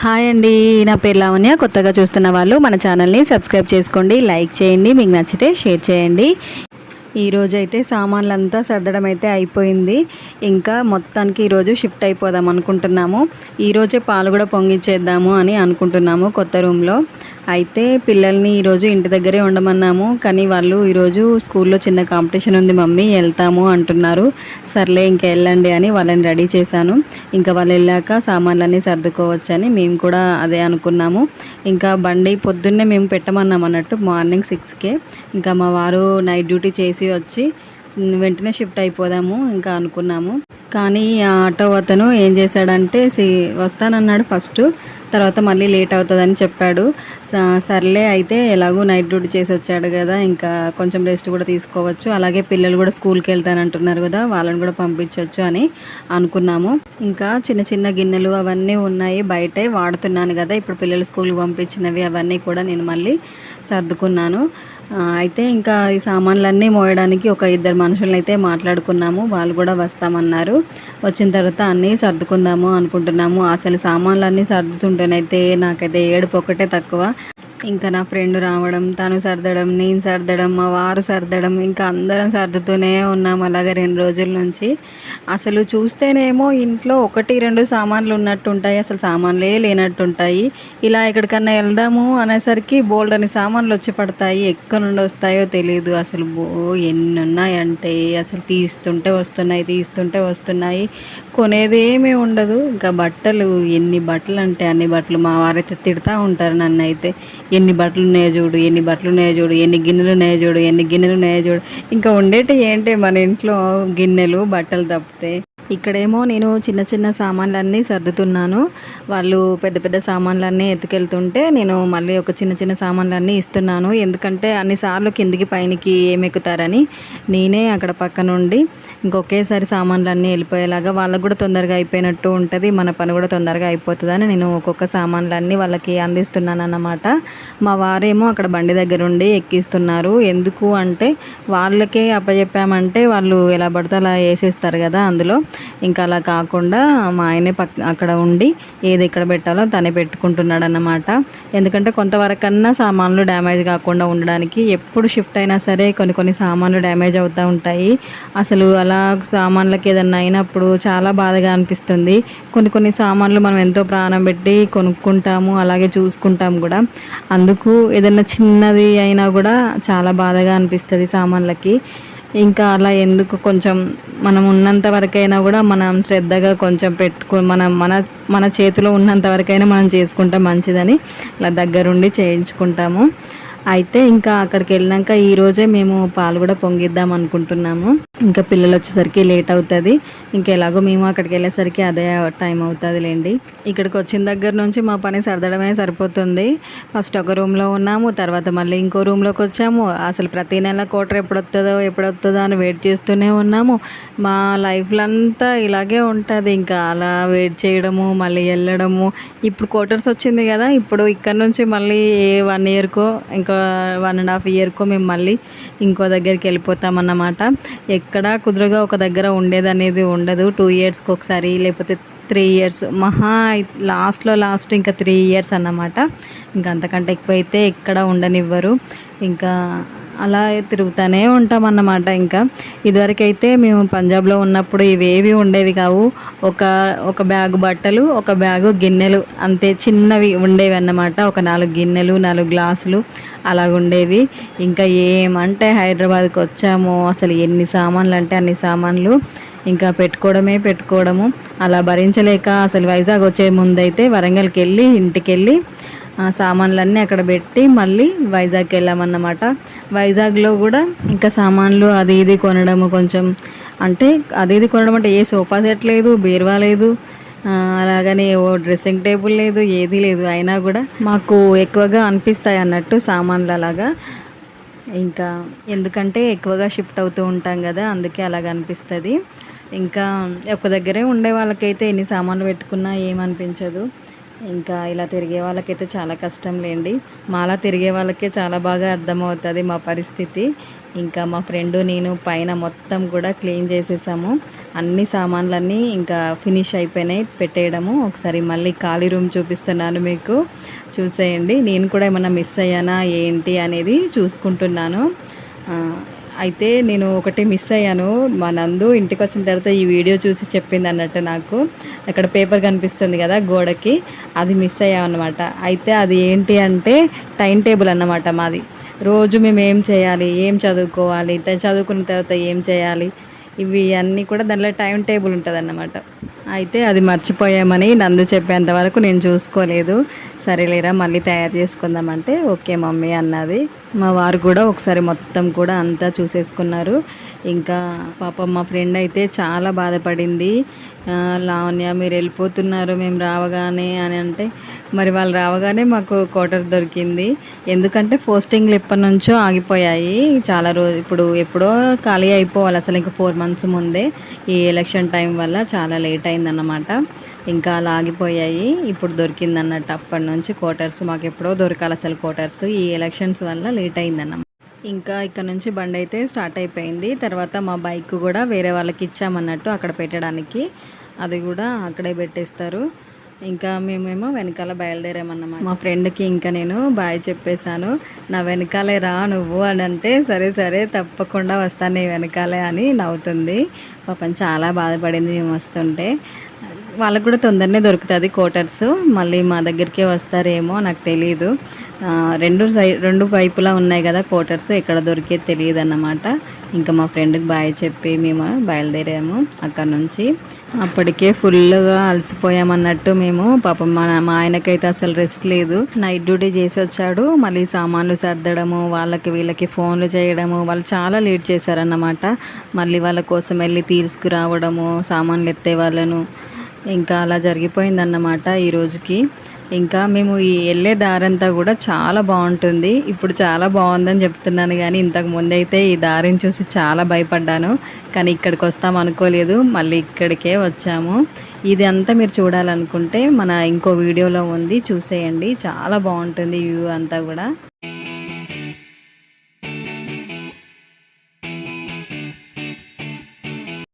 Hi అండి నా పేరు లావణ్య. కొత్తగా చూస్తున్న వాళ్ళు మన ఛానల్ని సబ్స్క్రైబ్ చేసుకోండి లైక్ చేయండి మీకు నచ్చితే షేర్ చేయండి. ఈరోజు అయితే సామాన్లంతా సర్దడం అయితే అయిపోయింది. ఇంకా మొత్తానికి ఈరోజు షిఫ్ట్ అయిపోదాం అనుకుంటున్నాము. ఈరోజే పాలు కూడా పొంగిచ్చేద్దాము అని అనుకుంటున్నాము కొత్త రూమ్లో. అయితే పిల్లల్ని ఈరోజు ఇంటి దగ్గరే ఉండమన్నాము. కానీ వాళ్ళు ఈరోజు స్కూల్లో చిన్న కాంపిటీషన్ ఉంది మమ్మీ వెళ్తాము అంటున్నారు. సర్లే ఇంకా వెళ్ళండి అని వాళ్ళని రెడీ చేశాను. ఇంకా వాళ్ళు వెళ్ళాక సామాన్లన్నీ సర్దుకోవచ్చని మేము కూడా అదే అనుకున్నాము. ఇంకా బండి పొద్దున్నే మేము పెట్టమన్నాం అన్నట్టు మార్నింగ్ సిక్స్కే. ఇంకా మా వారు నైట్ డ్యూటీ చేసి వచ్చి వెంటనే షిఫ్ట్ అయిపోదాము ఇంకా అనుకున్నాము. కానీ ఆ ఆటో అతను ఏం చేశాడంటే సి వస్తానన్నాడు ఫస్ట్ తర్వాత మళ్ళీ లేట్ అవుతుందని చెప్పాడు. సర్లే అయితే ఎలాగో నైట్ డ్యూటీ చేసి వచ్చాడు కదా ఇంకా కొంచెం రెస్ట్ కూడా తీసుకోవచ్చు. అలాగే పిల్లలు కూడా స్కూల్కి వెళ్తానంటున్నారు కదా వాళ్ళని కూడా పంపించవచ్చు అని అనుకున్నాము. ఇంకా చిన్న చిన్న గిన్నెలు అవన్నీ ఉన్నాయి బయటే వాడుతున్నాను కదా ఇప్పుడు పిల్లలు స్కూల్కి పంపించినవి అవన్నీ కూడా నేను మళ్ళీ సర్దుకున్నాను. అయితే ఇంకా ఈ సామాన్లన్నీ మోయడానికి ఒక ఇద్దరు మనుషులను అయితే మాట్లాడుకున్నాము. వాళ్ళు కూడా వస్తామన్నారు. వచ్చిన తర్వాత అన్నీ సర్దుకుందాము అనుకుంటున్నాము. అసలు సామాన్లన్నీ సర్దుతుంటేనైతే నాకైతే ఏడుపు ఒకటే తక్కువ. ఇంకా నా ఫ్రెండ్ రావడం తను సర్దడం నేను సర్దడం మా వారు సర్దడం ఇంకా అందరం సర్దుతూనే ఉన్నాం అలాగే రెండు రోజుల నుంచి. అసలు చూస్తేనేమో ఇంట్లో ఒకటి రెండు సామాన్లు ఉన్నట్టు ఉంటాయి అసలు సామాన్లే లేనట్టుంటాయి. ఇలా ఎక్కడికన్నా వెళ్దాము అనేసరికి బోల్డ్ అని సామాన్లు వచ్చి పడతాయి. ఎక్కడి నుండి వస్తాయో తెలియదు అసలు బో ఎన్ని ఉన్నాయంటే అసలు తీస్తుంటే వస్తున్నాయి తీస్తుంటే వస్తున్నాయి. కొనేది ఏమీ ఉండదు. ఇంకా బట్టలు ఎన్ని బట్టలు అంటే అన్ని బట్టలు మా వారైతే తిడతా ఉంటారు నన్ను అయితే ఎన్ని బట్టలు ఉన్నాయో చూడు ఎన్ని బట్టలు ఉన్నాయో చూడు ఎన్ని గిన్నెలు ఉన్నాయో చూడు ఎన్ని గిన్నెలు ఉన్నాయో చూడు. ఇంకా ఉండేటి ఏంటి? మన ఇంట్లో గిన్నెలు బట్టలు తప్పితే ఇక్కడేమో నేను చిన్న చిన్న సామాన్లన్నీ సర్దుతున్నాను. వాళ్ళు పెద్ద పెద్ద సామాన్లన్నీ ఎత్తుకెళ్తుంటే నేను మళ్ళీ ఒక చిన్న చిన్న సామాన్లన్నీ ఇస్తున్నాను. ఎందుకంటే అన్నిసార్లు కిందికి పైనకి ఏమెక్కుతారని నేనే అక్కడ పక్క నుండి ఇంకొకేసారి సామాన్లన్నీ వెళ్ళిపోయేలాగా వాళ్ళకు కూడా తొందరగా అయిపోయినట్టు ఉంటుంది. మన పని కూడా తొందరగా అయిపోతుందని నేను ఒక్కొక్క సామాన్లన్నీ వాళ్ళకి అందిస్తున్నాను అన్నమాట మా వారేమో అక్కడ బండి దగ్గర ఉండి ఎక్కిస్తున్నారు. ఎందుకు అంటే వాళ్ళకే అప్పచెప్పామంటే వాళ్ళు ఎలా పడితే అలా వేసేస్తారు కదా అందులో. ఇంకా అలా కాకుండా మా ఆయనే పక్క అక్కడ ఉండి ఏది ఎక్కడ పెట్టాలో తనే పెట్టుకుంటున్నాడు అన్నమాట ఎందుకంటే కొంతవరకన్నా సామాన్లు డ్యామేజ్ కాకుండా ఉండడానికి ఎప్పుడు షిఫ్ట్ అయినా సరే కొన్ని కొన్ని సామాన్లు డ్యామేజ్ అవుతూ ఉంటాయి. అసలు అలా సామాన్లకి ఏదన్నా అయినప్పుడు చాలా బాధగా అనిపిస్తుంది. కొన్ని కొన్ని సామాన్లు మనం ఎంతో ప్రాణం పెట్టి కొనుక్కుంటాము అలాగే చూసుకుంటాం కూడా. అందుకు ఏదైనా చిన్నది అయినా కూడా చాలా బాధగా అనిపిస్తుంది సామాన్లకి. ఇంకా అలా ఎందుకు కొంచెం మనం ఉన్నంత వరకైనా కూడా మనం శ్రద్ధగా కొంచెం పెట్టుకు మనం మన మన చేతిలో ఉన్నంత వరకైనా మనం చేసుకుంటాం మంచిదని ఇలా దగ్గరుండి చేయించుకుంటాము. అయితే ఇంకా అక్కడికి వెళ్ళినాక ఈ రోజే మేము పాలు కూడా పొంగిద్దాం అనుకుంటున్నాము. ఇంకా పిల్లలు వచ్చేసరికి లేట్ అవుతుంది. ఇంకా ఎలాగో మేము అక్కడికి వెళ్ళేసరికి అదే టైం అవుతుంది లేండి ఇక్కడికి వచ్చిన దగ్గర నుంచి మా పని సర్దడమే సరిపోతుంది. ఫస్ట్ ఒక రూమ్లో ఉన్నాము తర్వాత మళ్ళీ ఇంకో రూమ్లోకి వచ్చాము. అసలు ప్రతి నెల కోటర్ ఎప్పుడు వస్తుందో ఎప్పుడు వస్తుందో అని వెయిట్ చేస్తూనే ఉన్నాము. మా లైఫ్లో అంతా ఇలాగే ఉంటుంది. ఇంకా అలా వెయిట్ చేయడము మళ్ళీ వెళ్ళడము. ఇప్పుడు క్వార్టర్స్ వచ్చింది కదా ఇప్పుడు ఇక్కడ నుంచి మళ్ళీ ఏ వన్ ఇయర్కో ఇంకో వన్ అండ్ హాఫ్ ఇయర్కో మేము మళ్ళీ ఇంకో దగ్గరికి వెళ్ళిపోతామన్నమాట. ఎక్కడ కుదురుగా ఒక దగ్గర ఉండేది అనేది ఉండదు. టూ ఇయర్స్కి ఒకసారి లేకపోతే త్రీ ఇయర్స్ మహా లాస్ట్లో లాస్ట్ ఇంకా త్రీ ఇయర్స్ అన్నమాట. ఇంకా అంతకంటే ఎక్కువైతే ఎక్కడ ఉండనివ్వరు. ఇంకా అలా తిరుగుతూనే ఉంటాం అన్నమాట ఇంకా. ఇదివరకైతే మేము పంజాబ్లో ఉన్నప్పుడు ఇవేవి ఉండేవి కావు. ఒక ఒక బ్యాగ్ బట్టలు ఒక బ్యాగు గిన్నెలు అంతే చిన్నవి ఉండేవి అన్నమాట. ఒక నాలుగు గిన్నెలు నాలుగు గ్లాసులు అలాగ ఉండేవి. ఇంకా ఏమంటే హైదరాబాద్కి వచ్చాము. అసలు ఎన్ని సామాన్లు అంటే అన్ని సామాన్లు ఇంకా పెట్టుకోవడమే పెట్టుకోవడము. అలా భరించలేక అసలు వైజాగ్ వచ్చే ముందైతే వరంగల్కి వెళ్ళి ఇంటికి వెళ్ళి సామాన్లన్నీ అక్కడ పెట్టి మళ్ళీ వైజాగ్కి వెళ్ళామన్నమాట. వైజాగ్లో కూడా ఇంకా సామాన్లు అది ఇది కొనడము కొంచెం అంటే అది ఇది కొనడం అంటే ఏ సోఫా సెట్ లేదు బీరువా లేదు అలాగనే అలాగని ఓ డ్రెస్సింగ్ టేబుల్ లేదు ఏది లేదు. అయినా కూడా మాకు ఎక్కువగా అనిపిస్తాయి అన్నట్టు సామాన్లు అలాగా. ఇంకా ఎందుకంటే ఎక్కువగా షిఫ్ట్ అవుతూ ఉంటాం కదా అందుకే అలాగ అనిపిస్తుంది. ఇంకా ఒక దగ్గరే ఉండే వాళ్ళకైతే ఎన్ని సామాన్లు పెట్టుకున్నా ఏమనిపించదు ఇంకా ఇలా తిరిగే వాళ్ళకైతే చాలా కష్టం లేండి. మాలా తిరిగే వాళ్ళకే చాలా బాగా అర్థమవుతుంది మా పరిస్థితి. ఇంకా మా ఫ్రెండ్ నేను పైన మొత్తం కూడా క్లీన్ చేసేసాము. అన్ని సామాన్లన్నీ ఇంకా ఫినిష్ అయిపోయినాయి పెట్టేయడము. ఒకసారి మళ్ళీ ఖాళీ రూమ్ చూపిస్తున్నాను మీకు. చూసేయండి. నేను కూడా ఏమైనా మిస్ అయ్యానా ఏంటి అనేది చూసుకుంటున్నాను. అయితే నేను ఒకటి మిస్ అయ్యాను. మా నందు ఇంటికి వచ్చిన తర్వాత ఈ వీడియో చూసి చెప్పింది అన్నట్టు నాకు. అక్కడ పేపర్ కనిపిస్తుంది కదా గోడకి అది మిస్ అయ్యామన్నమాట. అయితే అది ఏంటి అంటే టైం టేబుల్ అన్నమాట మాది. రోజు మేము ఏం చేయాలి ఏం చదువుకోవాలి చదువుకున్న తర్వాత ఏం చేయాలి ఇవి అన్నీ కూడా దానిలో టైం టేబుల్ ఉంటుంది అన్నమాట అయితే అది మర్చిపోయామని నందు చెప్పేంత వరకు నేను చూసుకోలేదు. సరేలేరా మళ్ళీ తయారు చేసుకుందామంటే. ఓకే మమ్మీ అన్నది. మా వారు కూడా ఒకసారి మొత్తం కూడా అంతా చూసేసుకున్నారు. ఇంకా పాపం మా ఫ్రెండ్ అయితే చాలా బాధపడింది. లావణ్య మీరు వెళ్ళిపోతున్నారు మేము రావగానే అని అంటే మరి వాళ్ళు రావగానే మాకు క్వార్టర్ దొరికింది. ఎందుకంటే పోస్టింగ్లు ఎప్పటి నుంచో ఆగిపోయాయి. చాలా రోజు ఇప్పుడు ఎప్పుడో ఖాళీ అయిపోవాలి. అసలు ఇంకా ఫోర్ మంత్స్ ముందే ఈ ఎలక్షన్ టైం వల్ల చాలా లేట్ అయిందన్నమాట. ఇంకా అలా ఆగిపోయాయి. ఇప్పుడు దొరికింది అన్నట్టు అప్పటి నుంచి క్వార్టర్స్ మాకు ఎప్పుడో దొరకాలి అసలు క్వార్టర్స్ ఈ ఎలక్షన్స్ వల్ల లేట్ అయిందన్నమాట. ఇంకా ఇక్కడ నుంచి బండి అయితే స్టార్ట్ అయిపోయింది. తర్వాత మా బైక్ కూడా వేరే వాళ్ళకి ఇచ్చామన్నట్టు అక్కడ పెట్టడానికి. అది కూడా అక్కడే పెట్టేస్తారు. ఇంకా మేమేమో వెనకాల బయలుదేరామన్నమాట. మా ఫ్రెండ్కి ఇంకా నేను బాయ్ చెప్పేశాను. నా వెనకాలే రా నువ్వు అని అంటే సరే సరే తప్పకుండా వస్తాను నీ వెనకాలే అని నవ్వుతుంది. పాపం చాలా బాధపడింది మేము వస్తుంటే. వాళ్ళకు కూడా తొందరనే దొరుకుతుంది కోటర్స్ మళ్ళీ మా దగ్గరికే వస్తారేమో నాకు తెలియదు రెండు సై రెండు వైపులా ఉన్నాయి కదా కోటర్స్ ఎక్కడ దొరికేది తెలియదు అన్నమాట ఇంకా మా ఫ్రెండ్కి బాయ్ చెప్పి మేము బయలుదేరాము అక్కడ నుంచి. అప్పటికే ఫుల్గా అలసిపోయామన్నట్టు మేము. పాపం మా మా ఆయనకైతే అసలు రెస్ట్ లేదు. నైట్ డ్యూటీ చేసి వచ్చాడు. మళ్ళీ సామాన్లు సర్దడము వాళ్ళకి వీళ్ళకి ఫోన్లు చేయడము వాళ్ళు చాలా లేట్ చేశారన్నమాట. మళ్ళీ వాళ్ళ కోసం వెళ్ళి తీసుకురావడము సామాన్లు ఎత్తే వాళ్ళను. ఇంకా అలా జరిగిపోయిందన్నమాట ఈ రోజుకి. ఇంకా మేము ఈ వెళ్ళే దారంతా కూడా చాలా బాగుంటుంది. ఇప్పుడు చాలా బాగుందని చెప్తున్నాను కానీ ఇంతకు ముందైతే ఈ దారిని చూసి చాలా భయపడ్డాను. కానీ ఇక్కడికి వస్తాం అనుకోలేదు. మళ్ళీ ఇక్కడికే వచ్చాము. ఇది అంతా మీరు చూడాలనుకుంటే మన ఇంకో వీడియోలో ఉంది. చూసేయండి. చాలా బాగుంటుంది వ్యూ అంతా కూడా.